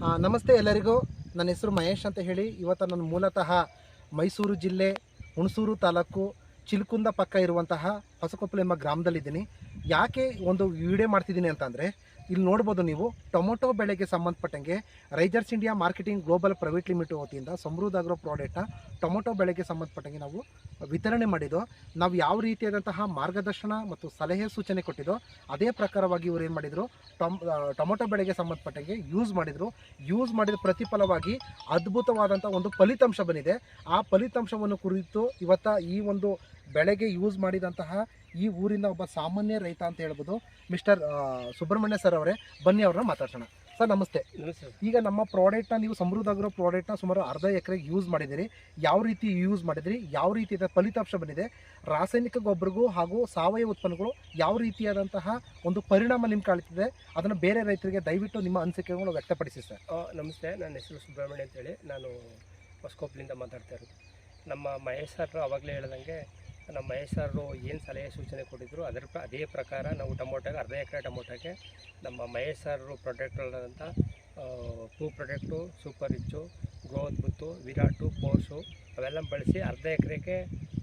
ನಮಸ್ತೆ ಎಲ್ಲರಿಗೂ. ನನ್ನ ಹೆಸರು ಮಹೇಶ್ ಅಂತ ಹೇಳಿ. ಇವತ್ತು ನಾನು ಮೂಲತಃ ಮೈಸೂರು ಜಿಲ್ಲೆ ಹುಣಸೂರು ತಾಲೂಕು ಚಿಲ್ಕುಂದ ಪಕ್ಕ ಇರುವಂತಹ ಹೊಸಕೊಪ್ಪಲು ಎಂಬ ಗ್ರಾಮದಲ್ಲಿದ್ದೀನಿ. ಯಾಕೆ ಒಂದು ವಿಡಿಯೋ ಮಾಡ್ತಿದ್ದೀನಿ ಅಂತಂದರೆ, ಇಲ್ಲಿ ನೋಡ್ಬೋದು ನೀವು, ಟೊಮೊಟೊ ಬೆಳೆಗೆ ಸಂಬಂಧಪಟ್ಟಂಗೆ risers India marketing global private limited ವತಿಯಿಂದ ಸಮೃದ್ಧ ಆಗಿರೋ ಪ್ರಾಡಕ್ಟ್ನ ಟೊಮೊಟೊ ಬೆಳೆಗೆ ಸಂಬಂಧಪಟ್ಟಂಗೆ ನಾವು ವಿತರಣೆ ಮಾಡಿದ್ದು. ನಾವು ಯಾವ ರೀತಿಯಾದಂತಹ ಮಾರ್ಗದರ್ಶನ ಮತ್ತು ಸಲಹೆ ಸೂಚನೆ ಕೊಟ್ಟಿದ್ದೋ, ಅದೇ ಪ್ರಕಾರವಾಗಿ ಇವರು ಏನು ಮಾಡಿದರು, ಟೊಮ್ ಟೊಮೊಟೊ ಬೆಳೆಗೆ ಸಂಬಂಧಪಟ್ಟಂಗೆ ಯೂಸ್ ಮಾಡಿದರು. ಯೂಸ್ ಮಾಡಿದ ಪ್ರತಿಫಲವಾಗಿ ಅದ್ಭುತವಾದಂಥ ಒಂದು ಫಲಿತಾಂಶ ಬಂದಿದೆ. ಆ ಫಲಿತಾಂಶವನ್ನು ಕುರಿತು ಇವತ್ತ ಈ ಒಂದು ಬೆಳೆಗೆ ಯೂಸ್ ಮಾಡಿದಂತಹ ಈ ಊರಿನ ಒಬ್ಬ ಸಾಮಾನ್ಯ ರೈತ ಅಂತ ಹೇಳ್ಬೋದು ಮಿಸ್ಟರ್ ಸುಬ್ರಹ್ಮಣ್ಯ ಸರ್ ಅವರೇ. ಬನ್ನಿ ಅವ್ರನ್ನ ಮಾತಾಡ್ಸೋಣ. ಸರ್ ನಮಸ್ತೆ. ಈಗ ನಮ್ಮ ಪ್ರಾಡಕ್ಟ್ನ ನೀವು ಸಮೃದ್ಧ ಆಗಿರೋ ಪ್ರಾಡಕ್ಟ್ನ ಸುಮಾರು ಅರ್ಧ ಎಕರೆಗೆ ಯೂಸ್ ಮಾಡಿದಿರಿ ಯಾವ ರೀತಿ ಯೂಸ್ ಮಾಡಿದಿರಿ? ಯಾವ ರೀತಿಯಾದ ಫಲಿತಾಂಶ ಬಂದಿದೆ. ರಾಸಾಯನಿಕ ಗೊಬ್ಬರಗೂ ಹಾಗೂ ಸಾವಯವ ಉತ್ಪನ್ನಗಳು ಯಾವ ರೀತಿಯಾದಂತಹ ಒಂದು ಪರಿಣಾಮ ನಿಮ್ಗೆ ಕಾಣ್ತಿದೆ? ಅದನ್ನು ಬೇರೆ ರೈತರಿಗೆ ದಯವಿಟ್ಟು ನಿಮ್ಮ ಅನಿಸಿಕೆಗಳು ವ್ಯಕ್ತಪಡಿಸಿ ಸರ್. ನಮಸ್ತೆ. ನನ್ನ ಹೆಸರು ಸುಬ್ರಹ್ಮಣ್ಯ ಅಂತೇಳಿ. ನಾನು ಹೊಸಕೊಪ್ಲಿಂದ ಮಾತಾಡ್ತಾ ಇರೋದು. ನಮ್ಮ ಮಹೇಶ್ ಸರ್ ಅವಾಗಲೇ ಹೇಳ್ದಂಗೆ ನಮ್ಮ ಮಹೇಶ್ ಸರು ಏನು ಸಲಹೆ ಸೂಚನೆ ಕೊಟ್ಟಿದ್ರು, ಅದರ ಅದೇ ಪ್ರಕಾರ ನಾವು ಟೊಮೊಟೊಗೆ, ಅರ್ಧ ಎಕರೆ ಟೊಮೊಟೊಗೆ ನಮ್ಮ ಮಹೇಶ್ ಸರ್ ಪ್ರಾಡಕ್ಟ್ಗಳಾದಂಥ ಪೂ ಪ್ರಾಡಕ್ಟು ಸೂಪರ್ ರಿಚ್ಚು ಗ್ರೋತ್ ಬುತ್ತು, ವಿರಾಟು ಪೋರ್ಸು ಅವೆಲ್ಲ ಬಳಸಿ ಅರ್ಧ ಎಕರೆಗೆ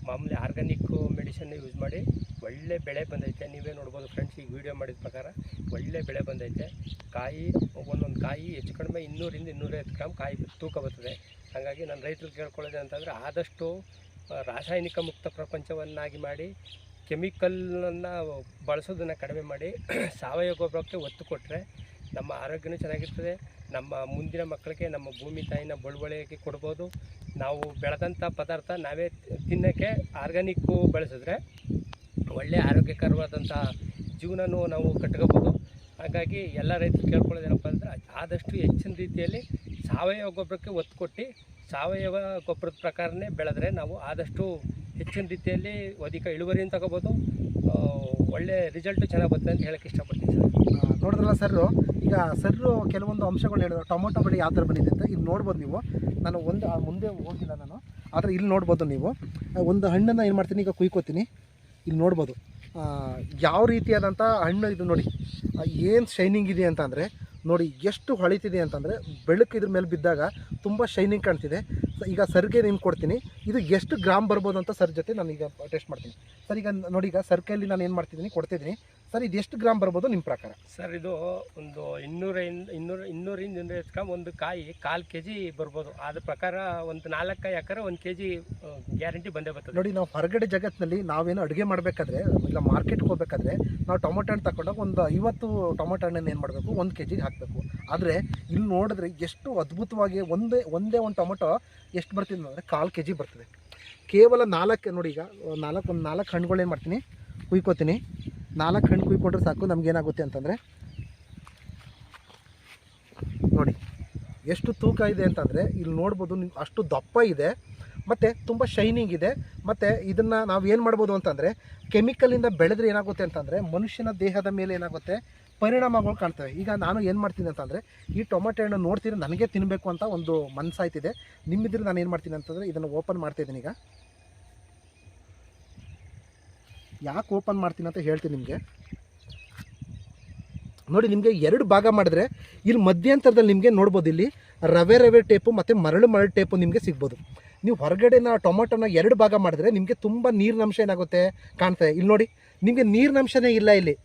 ಮಾಮೂಲಿ ಆರ್ಗ್ಯಾನಿಕ್ಕು ಮೆಡಿಸಿನ್ ಯೂಸ್ ಮಾಡಿ ಒಳ್ಳೆ ಬೆಳೆ ಬಂದೈತೆ. ನೀವೇ ನೋಡ್ಬೋದು ಫ್ರೆಂಡ್ಸ್ ಈಗ ವೀಡಿಯೋ ಮಾಡಿದ ಪ್ರಕಾರ ಒಳ್ಳೆ ಬೆಳೆ ಬಂದೈತೆ. ಕಾಯಿ, ಒಂದೊಂದು ಕಾಯಿ ಹೆಚ್ಚು ಕಡಿಮೆ ಇನ್ನೂರಿಂದ ಇನ್ನೂರೈವತ್ತು ಗ್ರಾಮ್ ಕಾಯಿ ತೂಕ ಬರ್ತದೆ. ಹಾಗಾಗಿ ನಾನು ರೈತರು ಕೇಳ್ಕೊಳ್ಳೋದೆ ಅಂತಂದರೆ ಆದಷ್ಟು ರಾಸಾಯನಿಕ ಮುಕ್ತ ಪ್ರಪಂಚವನ್ನಾಗಿ ಮಾಡಿ, ಕೆಮಿಕಲನ್ನು ಬಳಸೋದನ್ನು ಕಡಿಮೆ ಮಾಡಿ, ಸಾವಯವ ಗೊಬ್ಬರಕ್ಕೆ ಒತ್ತು ಕೊಟ್ಟರೆ ನಮ್ಮ ಆರೋಗ್ಯನೂ ಚೆನ್ನಾಗಿರ್ತದೆ. ನಮ್ಮ ಮುಂದಿನ ಮಕ್ಕಳಿಗೆ, ನಮ್ಮ ಭೂಮಿ ತಾಯಿನ ಬಳುವಳಿಗೆ ಕೊಡ್ಬೋದು. ನಾವು ಬೆಳೆದಂಥ ಪದಾರ್ಥ ನಾವೇ ತಿನ್ನೋಕ್ಕೆ ಆರ್ಗ್ಯಾನಿಕ್ಕು ಬಳಸಿದ್ರೆ ಒಳ್ಳೆಯ ಆರೋಗ್ಯಕರವಾದಂಥ ಜೀವನನೂ ನಾವು ಕಟ್ಕೋಬೋದು. ಹಾಗಾಗಿ ಎಲ್ಲ ರೈತರು ಕೇಳ್ಕೊಳ್ಳೋದೇನಪ್ಪ ಅಂದರೆ ಆದಷ್ಟು ಹೆಚ್ಚಿನ ರೀತಿಯಲ್ಲಿ ಸಾವಯವ ಗೊಬ್ಬರಕ್ಕೆ ಒತ್ತು ಕೊಟ್ಟು ಸಾವಯವ ಗೊಬ್ಬರದ ಪ್ರಕಾರನೇ ಬೆಳೆದ್ರೆ ನಾವು ಆದಷ್ಟು ಹೆಚ್ಚಿನ ರೀತಿಯಲ್ಲಿ ಅಧಿಕ ಇಳುವರಿಯನ್ನು ತಗೋಬೋದು. ಒಳ್ಳೆ ರಿಸಲ್ಟು ಚೆನ್ನಾಗಿ ಬರ್ತದೆ ಅಂತ ಹೇಳಕ್ಕೆ ಇಷ್ಟಪಡ್ತೀನಿ ಸರ್. ನೋಡಿದ್ರಲ್ಲ ಸರ್ರು ಈಗ ಸರ್ರು ಕೆಲವೊಂದು ಅಂಶಗಳು ಹೇಳಿದ್ರು. ಟೊಮೊಟೊ ಬೆಳೆ ಯಾವ ಥರ ಬಂದಿದೆ ಅಂತ. ಇಲ್ಲಿ ನೋಡ್ಬೋದು ನೀವು. ನಾನು ಒಂದು ಮುಂದೆ ಹೋಗಿಲ್ಲ ನಾನು. ಆದರೆ ಇಲ್ಲಿ ನೋಡ್ಬೋದು ನೀವು. ಒಂದು ಹಣ್ಣನ್ನು ಏನು ಮಾಡ್ತೀನಿ, ಈಗ ಕುಯ್ಕೋತೀನಿ. ಇಲ್ಲಿ ನೋಡ್ಬೋದು. ಯಾವ ರೀತಿಯಾದಂಥ ಹಣ್ಣು ಇದು ನೋಡಿ. ಏನು ಶೈನಿಂಗ್ ಇದೆ ಅಂತ ಅಂದರೆ ನೋಡಿ ಎಷ್ಟು ಹೊಳಿತಿದೆ ಅಂತಂದರೆ ಬೆಳಕು ಇದ್ರ ಮೇಲೆ ಬಿದ್ದಾಗ ತುಂಬ ಶೈನಿಂಗ್ ಕಾಣ್ತಿದೆ. ಈಗ ಸರ್ಗೆ ನಿಮ್ಗೆ ಕೊಡ್ತೀನಿ. ಇದು ಎಷ್ಟು ಗ್ರಾಮ್ ಬರ್ಬೋದು ಅಂತ ಸರ್ ಜೊತೆ ನಾನು ಈಗ ಟೆಸ್ಟ್ ಮಾಡ್ತೀನಿ. ಸರ್ ಈಗ ನೋಡಿ, ಈಗ ಸರ್ಕೆಯಲ್ಲಿ ನಾನು ಏನು ಮಾಡ್ತಿದ್ದೀನಿ, ಕೊಡ್ತಿದ್ದೀನಿ. ಸರ್ ಇದು ಎಷ್ಟು ಗ್ರಾಮ್ ಬರ್ಬೋದು ನಿಮ್ಮ ಪ್ರಕಾರ? ಸರ್ ಇದು ಒಂದು ಇನ್ನೂರಿಂದ ಇನ್ನೂರು ಇನ್ನೂರಿಂದ ಎಷ್ಟು ಗ್ರಾಮ್ ಒಂದು ಕಾಯಿ ಕಾಲು ಕೆ ಜಿ ಬರ್ಬೋದು. ಅದ್ರ ಪ್ರಕಾರ ಒಂದು ನಾಲ್ಕು ಕಾಯಿ ಹಾಕಿದ್ರೆ ಒಂದು ಕೆ ಜಿ ಗ್ಯಾರಂಟಿ ಬಂದೇ ಬರ್ತದೆ. ನೋಡಿ ನಾವು ಹೊರಗಡೆ ಜಗತ್ತಿನಲ್ಲಿ ನಾವೇನು ಅಡುಗೆ ಮಾಡಬೇಕಾದ್ರೆ ಇಲ್ಲ ಮಾರ್ಕೆಟ್ಗೆ ಹೋಗ್ಬೇಕಾದ್ರೆ ನಾವು ಟೊಮೊಟೊ ಹಣ್ಣು ತಗೊಂಡಾಗ ಒಂದು ಐವತ್ತು ಟೊಮೊಟೊ ಹಣ್ಣನ್ನು ಏನು ಮಾಡಬೇಕು? ಒಂದು ಕೆ ಜಿಗೆ ಹಾಕಬೇಕು. ಆದರೆ ಇಲ್ಲಿ ನೋಡಿದ್ರೆ ಎಷ್ಟು ಅದ್ಭುತವಾಗಿ ಒಂದೇ ಒಂದೇ ಒಂದು ಟೊಮೊಟೊ ಎಷ್ಟು ಬರ್ತಿದೆ ಅಂದರೆ ಕಾಲು ಕೆ ಜಿ ಬರ್ತದೆ. ಕೇವಲ ನಾಲ್ಕು ನೋಡಿ ಈಗ ನಾಲ್ಕು ಒಂದು ನಾಲ್ಕು ಹಣ್ಣುಗಳು ಏನು ಮಾಡ್ತೀನಿ? ಕುಯ್ಕೋತೀನಿ ನಾಲ್ಕು ಹಣ್ಣು ಕೊಟ್ಟರೆ ಸಾಕು ನಮಗೇನಾಗುತ್ತೆ ಅಂತಂದರೆ ನೋಡಿ, ಎಷ್ಟು ತೂಕ ಇದೆ ಅಂತಂದರೆ ಇಲ್ಲಿ ನೋಡ್ಬೋದು ಅಷ್ಟು ದಪ್ಪ ಇದೆ, ಮತ್ತು ತುಂಬ ಶೈನಿಂಗ್ ಇದೆ, ಮತ್ತು ಇದನ್ನು ನಾವು ಏನು ಮಾಡ್ಬೋದು ಅಂತಂದರೆ ಕೆಮಿಕಲಿಂದ ಬೆಳೆದ್ರೆ ಏನಾಗುತ್ತೆ ಅಂತಂದರೆ ಮನುಷ್ಯನ ದೇಹದ ಮೇಲೆ ಏನಾಗುತ್ತೆ ಪರಿಣಾಮಗಳು ಕಾಣ್ತವೆ. ಈಗ ನಾನು ಏನು ಮಾಡ್ತೀನಿ ಅಂತಂದರೆ ಈ ಟೊಮೆಟೊ ಹಣ್ಣು ನೋಡ್ತೀನಿ ನನಗೆ ತಿನ್ನಬೇಕು ಅಂತ ಒಂದು ಮನಸ್ಸಾಯ್ತಿದೆ ನಿಮ್ಮಿದ್ರೆ ನಾನು ಏನು ಮಾಡ್ತೀನಿ ಅಂತಂದರೆ ಇದನ್ನು ಓಪನ್ ಮಾಡ್ತಾಯಿದ್ದೀನಿ ಈಗ. ಯಾಕೆ ಓಪನ್ ಮಾಡ್ತೀನಿ ಅಂತ ಹೇಳ್ತೀನಿ ನಿಮಗೆ. ನೋಡಿ, ನಿಮಗೆ ಎರಡು ಭಾಗ ಮಾಡಿದ್ರೆ ಇಲ್ಲಿ ಮಧ್ಯಂತರದಲ್ಲಿ ನಿಮಗೆ ನೋಡ್ಬೋದು ಇಲ್ಲಿ ರವೆ ರವೆ ಟೇಪು ಮತ್ತು ಮರಳು ಮರಳು ಟೇಪು ನಿಮಗೆ ಸಿಗ್ಬೋದು. ನೀವು ಹೊರಗಡೆನ ಟೊಮೊಟೊನ ಎರಡು ಭಾಗ ಮಾಡಿದ್ರೆ ನಿಮಗೆ ತುಂಬ ನೀರಿನಂಶ ಏನಾಗುತ್ತೆ ಕಾಣ್ತದೆ. ಇಲ್ಲಿ ನೋಡಿ, ನಿಮಗೆ ನೀರಿನಂಶನೇ ಇಲ್ಲ ಇಲ್ಲಿ.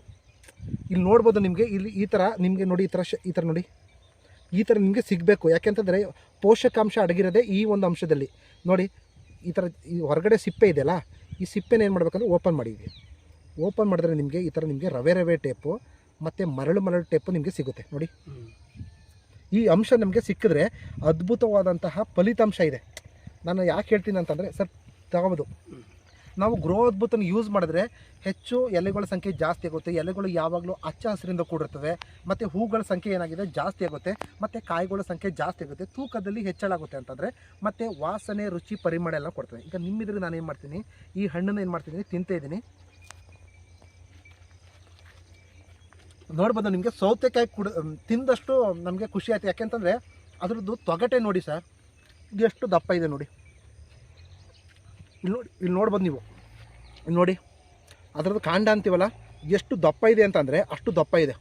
ಇಲ್ಲಿ ನೋಡ್ಬೋದು ನಿಮಗೆ, ಇಲ್ಲಿ ಈ ಥರ ನಿಮಗೆ ನೋಡಿ, ಈ ಥರ ಶ ಈ ಥರ ನೋಡಿ. ಈ ಥರ ನಿಮಗೆ ಸಿಗಬೇಕು. ಯಾಕೆಂತಂದರೆ ಪೋಷಕಾಂಶ ಅಡಗಿರೋದೇ ಈ ಒಂದು ಅಂಶದಲ್ಲಿ. ನೋಡಿ, ಈ ಥರ ಈ ಹೊರಗಡೆ ಸಿಪ್ಪೆ ಇದೆಯಲ್ಲ ಈ ಸಿಪ್ಪೆನ ಏನು ಮಾಡಬೇಕಂದ್ರೆ ಓಪನ್ ಮಾಡಿದ್ವಿ. ಓಪನ್ ಮಾಡಿದ್ರೆ ನಿಮಗೆ ಈ ಥರ ನಿಮಗೆ ರವೆ ರವೆ ಟೇಪು ಮತ್ತು ಮರಳು ಮರಳು ಟೇಪು ನಿಮಗೆ ಸಿಗುತ್ತೆ. ನೋಡಿ. ಈ ಅಂಶ ನಮಗೆ ಸಿಕ್ಕಿದ್ರೆ ಅದ್ಭುತವಾದಂತಹ ಫಲಿತಾಂಶ ಇದೆ. ನಾನು ಯಾಕೆ ಹೇಳ್ತೀನಿ ಅಂತಂದರೆ ಸರ್ ತಗೋಬೋದು ನಾವು ಗ್ರೋ ಅದ್ಭುತನ ಯೂಸ್ ಮಾಡಿದ್ರೆ ಹೆಚ್ಚು ಎಲೆಗಳ ಸಂಖ್ಯೆ ಜಾಸ್ತಿ ಆಗುತ್ತೆ. ಎಲೆಗಳು ಯಾವಾಗಲೂ ಹಚ್ಚ ಹಸಿರಿಂದ ಕೂಡಿರ್ತವೆ. ಮತ್ತು ಹೂಗಳ ಸಂಖ್ಯೆ ಏನಾಗಿದೆ? ಜಾಸ್ತಿ ಆಗುತ್ತೆ. ಮತ್ತು ಕಾಯಿಗಳ ಸಂಖ್ಯೆ ಜಾಸ್ತಿ ಆಗುತ್ತೆ. ತೂಕದಲ್ಲಿ ಹೆಚ್ಚಳ ಆಗುತ್ತೆ ಅಂತಂದರೆ ಮತ್ತು ವಾಸನೆ, ರುಚಿ, ಪರಿಮಳ ಎಲ್ಲ ಕೊಡ್ತವೆ. ಈಗ ನಿಮ್ಮಿದ್ರೆ ನಾನು ಏನು ಮಾಡ್ತೀನಿ? ಈ ಹಣ್ಣನ್ನು ಏನು ಮಾಡ್ತಿದ್ದೀನಿ ತಿಂತಾ ಇದ್ದೀನಿ. ನೋಡ್ಬೋದು ನಿಮಗೆ ಸೌತೆಕಾಯಿ ಕುಡ ತಿಂದಷ್ಟು ನಮಗೆ ಖುಷಿ ಆಯ್ತು. ಯಾಕೆಂತಂದರೆ ಅದರದ್ದು ತೊಗಟೆ ನೋಡಿ ಸರ್. ಎಷ್ಟು ದಪ್ಪ ಇದೆ ನೋಡಿ. ಇಲ್ಲಿ ನೋಡಿ ಇಲ್ಲಿ ನೋಡ್ಬೋದು ನೀವು. ಇಲ್ಲಿ ನೋಡಿ. ಅದರದ್ದು ಕಾಂಡ ಅಂತೀವಲ್ಲ ಎಷ್ಟು ದಪ್ಪ ಇದೆ ಅಂತಂದರೆ ಅಷ್ಟು ದಪ್ಪ ಇದೆ.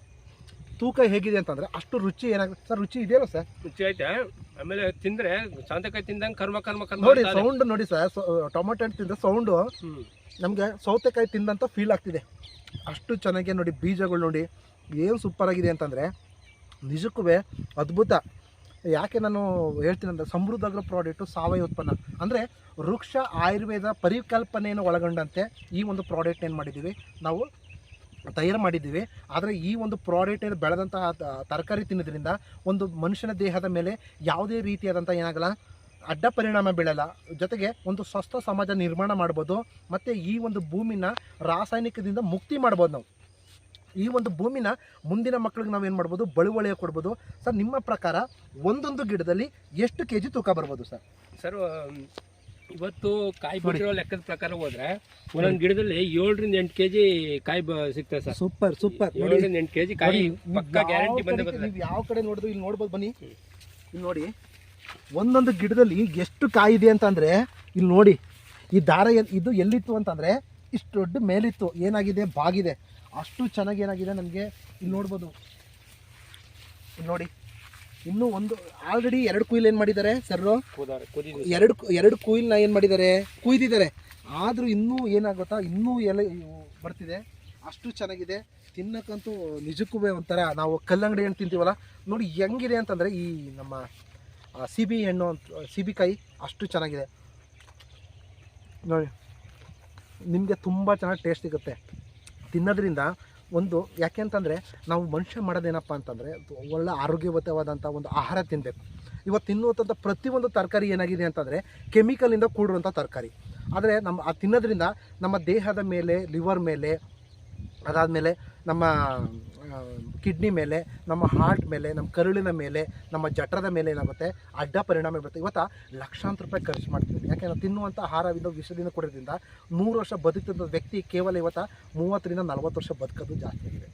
ತೂಕ ಹೇಗಿದೆ ಅಂತಂದರೆ ಅಷ್ಟು ರುಚಿ ಏನಾಗುತ್ತೆ? ಸರ್ ರುಚಿ ಇದೆಯಲ್ಲ ಸರ್? ರುಚಿ ಐತೆ. ಆಮೇಲೆ ತಿಂದರೆ ಸೌತೆಕಾಯಿ ತಿಂದಂಗೆ ಕರ್ಮ ಕರ್ಮ ಕರ್ಮ ನೋಡಿ ಸೌಂಡ್ ನೋಡಿ ಸರ್ ಟೊಮೆಟೊ ಹಣ್ಣು ತಿಂದ ಸೌಂಡು ನಮಗೆ ಸೌತೆಕಾಯಿ ತಿಂದಂಥ ಫೀಲ್ ಆಗ್ತಿದೆ. ಅಷ್ಟು ಚೆನ್ನಾಗಿ ನೋಡಿ ಬೀಜಗಳು ನೋಡಿ ಏನು ಸೂಪರಾಗಿದೆ ಅಂತಂದರೆ ನಿಜಕ್ಕೂ ಅದ್ಭುತ. ಯಾಕೆ ನಾನು ಹೇಳ್ತೀನಿ ಅಂದರೆ ಸಮೃದ್ಧ ಅಗ್ರ ಪ್ರಾಡಕ್ಟು ಸಾವಯವ ಉತ್ಪನ್ನ. ಅಂದರೆ ವೃಕ್ಷ, ಆಯುರ್ವೇದ ಪರಿಕಲ್ಪನೆಯನ್ನು ಒಳಗೊಂಡಂತೆ ಈ ಒಂದು ಪ್ರಾಡಕ್ಟ್ ಏನು ಮಾಡಿದ್ದೀವಿ? ನಾವು ತಯಾರು ಮಾಡಿದ್ದೀವಿ. ಆದರೆ ಈ ಒಂದು ಪ್ರಾಡಕ್ಟ್ ಏನು ಬೆಳೆದಂತಹ ತರಕಾರಿ ತಿನ್ನೋದ್ರಿಂದ ಒಂದು ಮನುಷ್ಯನ ದೇಹದ ಮೇಲೆ ಯಾವುದೇ ರೀತಿಯಾದಂಥ ಏನಾಗಲ್ಲ, ಅಡ್ಡ ಪರಿಣಾಮ ಬೀಳಲ್ಲ. ಜೊತೆಗೆ ಒಂದು ಸ್ವಸ್ಥ ಸಮಾಜ ನಿರ್ಮಾಣ ಮಾಡ್ಬೋದು. ಮತ್ತು ಈ ಒಂದು ಭೂಮಿನ ರಾಸಾಯನಿಕದಿಂದ ಮುಕ್ತಿ ಮಾಡ್ಬೋದು ನಾವು. ಈ ಒಂದು ಭೂಮಿನ ಮುಂದಿನ ಮಕ್ಕಳಿಗೆ ನಾವು ಏನು ಮಾಡ್ಬೋದು? ಬಳುವಳಿಯ ಕೊಡ್ಬೋದು. ಸರ್ ನಿಮ್ಮ ಪ್ರಕಾರ ಒಂದೊಂದು ಗಿಡದಲ್ಲಿ ಎಷ್ಟು ಕೆ ಜಿ ತೂಕ ಬರ್ಬೋದು ಸರ್? ಸರ್ ಇವತ್ತು ಕಾಯಿ ಬಿಡಿರೋ ಬಿಟ್ಟಿರೋ ಲೆಕ್ಕದ ಪ್ರಕಾರ ಹೋದ್ರೆ ಒಂದೊಂದು ಗಿಡದಲ್ಲಿ ಏಳರಿಂದ ಎಂಟು ಕೆಜಿ ಕಾಯಿ ಬ- ಸಿಗ್ತದೆ ಸರ್. Super super. ಏಳರಿಂದ ಎಂಟು ಕೆಜಿ ಕಾಯಿ ನೋಡಿ, ಪಕ್ಕ ಗ್ಯಾರಂಟಿ ಬಂದೇ ಬರ್ತದೆ. ನೀವು ಯಾವ ಕಡೆ ನೋಡಿದ್ರು ಇಲ್ಲಿ ನೋಡ್ಬೋದು ಬನ್ನಿ. ಇಲ್ಲಿ ನೋಡಿ ಒಂದೊಂದು ಗಿಡದಲ್ಲಿ ಎಷ್ಟು ಕಾಯಿ ಇದೆ ಅಂತಂದರೆ ಇಲ್ಲಿ ನೋಡಿ ಈ ದಾರ ಇದು ಎಲ್ಲಿತ್ತು ಅಂತಂದ್ರೆ ಇಷ್ಟು ದೊಡ್ಡ ಮೇಲಿತ್ತು. ಏನಾಗಿದೆ? ಬಾಗಿದೆ. ಅಷ್ಟು ಚೆನ್ನಾಗಿ ಏನಾಗಿದೆ ನಮಗೆ ಇಲ್ಲಿ ನೋಡ್ಬೋದು. ಇಲ್ಲಿ ನೋಡಿ ಇನ್ನೂ ಒಂದು ಆಲ್ರೆಡಿ ಎರಡು ಕುಯ್ಲ್ ಏನು ಮಾಡಿದ್ದಾರೆ ಸರ್ರು ಎರಡು ಎರಡು ನ ಏನು ಮಾಡಿದ್ದಾರೆ? ಕುಯ್ದಿದ್ದಾರೆ. ಆದರೂ ಇನ್ನೂ ಏನಾಗುತ್ತಾ? ಇನ್ನೂ ಎಲೆ ಬರ್ತಿದೆ. ಅಷ್ಟು ಚೆನ್ನಾಗಿದೆ. ತಿನ್ನಕ್ಕಂತೂ ನಿಜಕ್ಕೂ ಒಂಥರ ನಾವು ಕಲ್ಲಂಗಡಿ ಹಣ್ಣು ತಿಂತೀವಲ್ಲ? ನೋಡಿ ಹೆಂಗಿದೆ ಅಂತಂದರೆ ಈ ನಮ್ಮ ಸಿಬಿ ಹಣ್ಣು ಅಂತ ಸಿಬಿಕಾಯಿ ಅಷ್ಟು ಚೆನ್ನಾಗಿದೆ. ನೋಡಿ ನಿಮಗೆ ತುಂಬ ಚೆನ್ನಾಗಿ ಟೇಸ್ಟ್ ಸಿಗುತ್ತೆ. ತಿನ್ನೋದ್ರಿಂದ ಒಂದು, ಯಾಕೆ ಅಂತಂದರೆ ನಾವು ಮನುಷ್ಯ ಮಾಡೋದೇನಪ್ಪ ಅಂತಂದರೆ ಒಳ್ಳೆ ಆರೋಗ್ಯಯುತವಾದಂಥ ಒಂದು ಆಹಾರ ತಿನ್ನಬೇಕು ಇವತ್ತು ತಿನ್ನುವಂಥ ಪ್ರತಿಯೊಂದು ತರಕಾರಿ ಏನಾಗಿದೆ ಅಂತಂದರೆ ಕೆಮಿಕಲಿಂದ ಕೂಡಿರುವಂಥ ತರಕಾರಿ. ಆದರೆ ನಮ್ಮ ಆ ತಿನ್ನೋದ್ರಿಂದ ನಮ್ಮ ದೇಹದ ಮೇಲೆ ಲಿವರ್ ಮೇಲೆ, ಅದಾದಮೇಲೆ ನಮ್ಮ ಕಿಡ್ನಿ ಮೇಲೆ, ನಮ್ಮ ಹಾರ್ಟ್ ಮೇಲೆ, ನಮ್ಮ ಕರುಳಿನ ಮೇಲೆ, ನಮ್ಮ ಜಠರದ ಮೇಲೆ ಏನಾಗುತ್ತೆ? ಅಡ್ಡ ಪರಿಣಾಮ ಬೀರುತ್ತೆ. ಇವತ್ತು ಲಕ್ಷಾಂತರ ರೂಪಾಯಿ ಖರ್ಚು ಮಾಡ್ತೀವಿ ಯಾಕೆ ನಾವು ತಿನ್ನುವಂಥ ಆಹಾರವಿಂದ ವಿಷದಿಂದ ಕೊಡೋದ್ರಿಂದ ನೂರು ವರ್ಷ ಬದುಕಿದಂಥ ವ್ಯಕ್ತಿ ಕೇವಲ ಇವತ್ತು ಮೂವತ್ತರಿಂದ ನಲವತ್ತು ವರ್ಷ ಬದುಕೋದು ಜಾಸ್ತಿ ಆಗಿದೆ.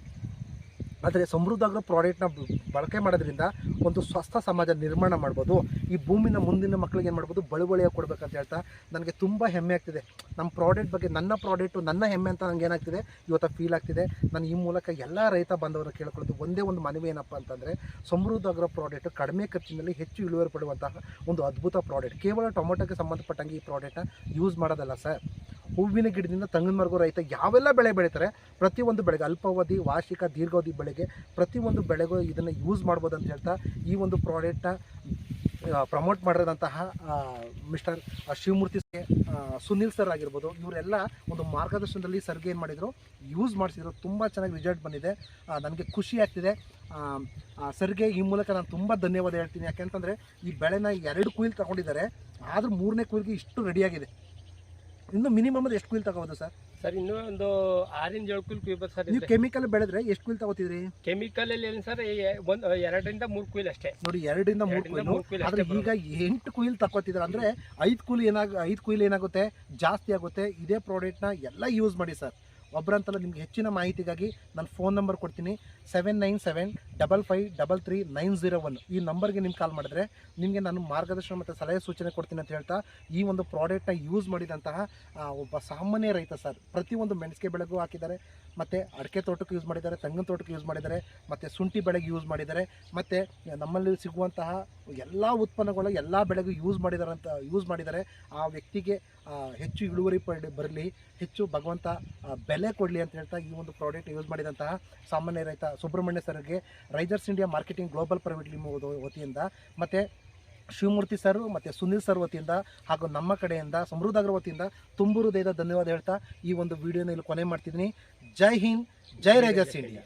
ಆದರೆ ಸಮೃದ್ಧ ಆಗೋ ಪ್ರಾಡಕ್ಟ್ನ ಬಳಕೆ ಮಾಡೋದ್ರಿಂದ ಒಂದು ಸ್ವಸ್ಥ ಸಮಾಜ ನಿರ್ಮಾಣ ಮಾಡ್ಬೋದು. ಈ ಭೂಮಿನ ಮುಂದಿನ ಮಕ್ಕಳಿಗೆ ಏನು ಮಾಡ್ಬೋದು? ಬಳುವಳಿಯಾಗಿ ಕೊಡ್ಬೇಕಂತ ಹೇಳ್ತಾ ನನಗೆ ತುಂಬ ಹೆಮ್ಮೆ ಆಗ್ತಿದೆ. ನಮ್ಮ ಪ್ರಾಡಕ್ಟ್ ಬಗ್ಗೆ, ನನ್ನ ಪ್ರಾಡಕ್ಟು ನನ್ನ ಹೆಮ್ಮೆ ಅಂತ ನನಗೆ ಏನಾಗ್ತಿದೆ? ಇವತ್ತು ಫೀಲ್ ಆಗ್ತಿದೆ. ನಾನು ಈ ಮೂಲಕ ಎಲ್ಲ ರೈತ ಬಾಂಧವರು ಕೇಳ್ಕೊಳ್ಳೋದು ಒಂದೇ ಒಂದು ಮನವಿ ಏನಪ್ಪ ಅಂತಂದರೆ ಸಮೃದ್ಧ ಅಗ್ರೋ ಪ್ರಾಡಕ್ಟ್ ಕಡಿಮೆ ಖರ್ಚಿನಲ್ಲಿ ಹೆಚ್ಚು ಇಳುವರಿ ಪಡುವಂತಹ ಒಂದು ಅದ್ಭುತ ಪ್ರಾಡಕ್ಟ್ ಕೇವಲ ಟೊಮೊಟೊಗೆ ಸಂಬಂಧಪಟ್ಟಂಗೆ ಈ ಪ್ರಾಡಕ್ಟ್ನ ಯೂಸ್ ಮಾಡೋದಲ್ಲ ಸರ್. ಹೂವಿನ ಗಿಡದಿಂದ ತಂಗಿನವರೆಗೂ ರೈತ ಯಾವೆಲ್ಲ ಬೆಳೆ ಬೆಳೀತಾರೆ? ಪ್ರತಿಯೊಂದು ಬೆಳೆಗೆ ಅಲ್ಪಾವಧಿ, ವಾರ್ಷಿಕ, ದೀರ್ಘಾವಧಿ ಬೆಳೆಗೆ ಪ್ರತಿಯೊಂದು ಬೆಳೆಗೂ ಇದನ್ನು ಯೂಸ್ ಮಾಡ್ಬೋದು ಅಂತ ಹೇಳ್ತಾ ಈ ಒಂದು ಪ್ರಾಡಕ್ಟ್ನ ಪ್ರಮೋಟ್ ಮಾಡಿರೋದಂತಹ ಮಿಸ್ಟರ್ ಶಿವಮೂರ್ತಿ ಸುನೀಲ್ ಸರ್ ಆಗಿರ್ಬೋದು, ಇವರೆಲ್ಲ ಒಂದು ಮಾರ್ಗದರ್ಶನದಲ್ಲಿ ಸರ್ಗೆ ಏನು ಮಾಡಿದರು? ಯೂಸ್ ಮಾಡಿಸಿದ್ರು. ತುಂಬ ಚೆನ್ನಾಗಿ ರಿಸಲ್ಟ್ ಬಂದಿದೆ. ನನಗೆ ಖುಷಿ ಆಗ್ತಿದೆ. ಸರ್ಗೆ ಈ ಮೂಲಕ ನಾನು ತುಂಬ ಧನ್ಯವಾದ ಹೇಳ್ತೀನಿ. ಯಾಕೆಂತಂದರೆ ಈ ಬೆಳೆನ ಎರಡು ಕುಯಿಲ್ ತಗೊಂಡಿದ್ದಾರೆ. ಆದರೂ ಮೂರನೇ ಕುಯಿಲ್ಗೆ ಇಷ್ಟು ರೆಡಿಯಾಗಿದೆ ಇನ್ನು ಮಿನಿಮಮ್ ಅಂದ್ರೆ ಎಷ್ಟು ಕುಯಿಲ್ ತಗೋಬೋದು ಸರ್? ಸರ್ ಇನ್ನೂ ಒಂದು ಆರಿಂದ ಏಳು ಕುಯ್ಲ್ ಕುಯ್ಬೋದು ಸರ್ ನೀವು ಕೆಮಿಕಲ್ ಬೆಳೆದ್ರೆ ಎಷ್ಟು ಕುಯಿಲ್ ತಗೋತಿದ್ರಿ? ಕೆಮಿಕಲ್ ಅಲ್ಲಿ ಏನು ಸರ್ ಒಂದು ಎರಡರಿಂದ ಮೂರು ಕುಯಿಲ್ ಅಷ್ಟೇ. ನೋಡಿ ಎರಡರಿಂದ ಮೂರು ಕುಯಿಲ್ ಆದ್ರೆ ಅಷ್ಟೇ ಈಗ ಎಂಟು ಕುಯಿಲ್ ತಗೋತಿದ್ರ ಅಂದ್ರೆ ಐದು ಕುಯಿಲ್ ಏನಾಗ ಐದು ಕುಯಿಲ್ ಏನಾಗುತ್ತೆ? ಜಾಸ್ತಿ ಆಗುತ್ತೆ. ಇದೇ ಪ್ರಾಡಕ್ಟ್ನ ಎಲ್ಲ ಯೂಸ್ ಮಾಡಿ ಸರ್. ಒಬ್ಬರಂತಲ್ಲ ನಿಮ್ಗೆ ಹೆಚ್ಚಿನ ಮಾಹಿತಿಗಾಗಿ ನಾನು ಫೋನ್ ನಂಬರ್ ಕೊಡ್ತೀನಿ. Seven nine seven double five double three nine zero one ಈ ನಂಬರ್ಗೆ ನಿಮ್ಗೆ ಕಾಲ್ ಮಾಡಿದ್ರೆ ನಿಮಗೆ ನಾನು ಮಾರ್ಗದರ್ಶನ ಮತ್ತು ಸಲಹೆ ಸೂಚನೆ ಕೊಡ್ತೀನಿ ಅಂತ ಹೇಳ್ತಾ ಈ ಒಂದು ಪ್ರಾಡಕ್ಟ್ನ ಯೂಸ್ ಮಾಡಿದಂತಹ ಒಬ್ಬ ಸಾಮಾನ್ಯ ರೈತ ಸರ್ ಪ್ರತಿಯೊಂದು ಮೆಣಸಿಗೆ ಬೆಳೆಗೂ ಹಾಕಿದ್ದಾರೆ, ಮತ್ತು ಅಡಿಕೆ ತೋಟಕ್ಕೆ ಯೂಸ್ ಮಾಡಿದ್ದಾರೆ, ತೆಂಗಿನ ತೋಟಕ್ಕೆ ಯೂಸ್ ಮಾಡಿದ್ದಾರೆ, ಮತ್ತು ಶುಂಠಿ ಬೆಳೆಗೆ ಯೂಸ್ ಮಾಡಿದ್ದಾರೆ, ಮತ್ತು ನಮ್ಮಲ್ಲಿ ಸಿಗುವಂತಹ ಎಲ್ಲ ಉತ್ಪನ್ನಗಳು ಎಲ್ಲ ಬೆಳೆಗೂ ಯೂಸ್ ಮಾಡಿದ್ದಾರೆ ಅಂತ ಯೂಸ್ ಮಾಡಿದ್ದಾರೆ. ಆ ವ್ಯಕ್ತಿಗೆ ಹೆಚ್ಚು ಇಳುವರಿ ಪಡಿ, ಬರಲಿ, ಹೆಚ್ಚು ಭಗವಂತ ಬೆಲೆ ಕೊಡಲಿ ಅಂತ ಹೇಳ್ತಾ ಈ ಒಂದು ಪ್ರಾಡಕ್ಟ್ ಯೂಸ್ ಮಾಡಿದಂತಹ ಸಾಮಾನ್ಯ ರೈತ ಸುಬ್ರಹ್ಮಣ್ಯ ಸರ್ಗೆ risers India marketing global private limited ವತಿಯಿಂದ ಮತ್ತು ಶಿವಮೂರ್ತಿ ಸರ್, ಮತ್ತು ಸುನೀಲ್ ಸರ್ ವತಿಯಿಂದ ಹಾಗೂ ನಮ್ಮ ಕಡೆಯಿಂದ ಸಮೃದ್ಧ ವತಿಯಿಂದ ತುಂಬು ಹೃದಯದ ಧನ್ಯವಾದ ಹೇಳ್ತಾ ಈ ಒಂದು ವಿಡಿಯೋನ ಇಲ್ಲಿ ಕೊನೆ ಮಾಡ್ತಿದ್ದೀನಿ. Jai Hind, Jai risers India.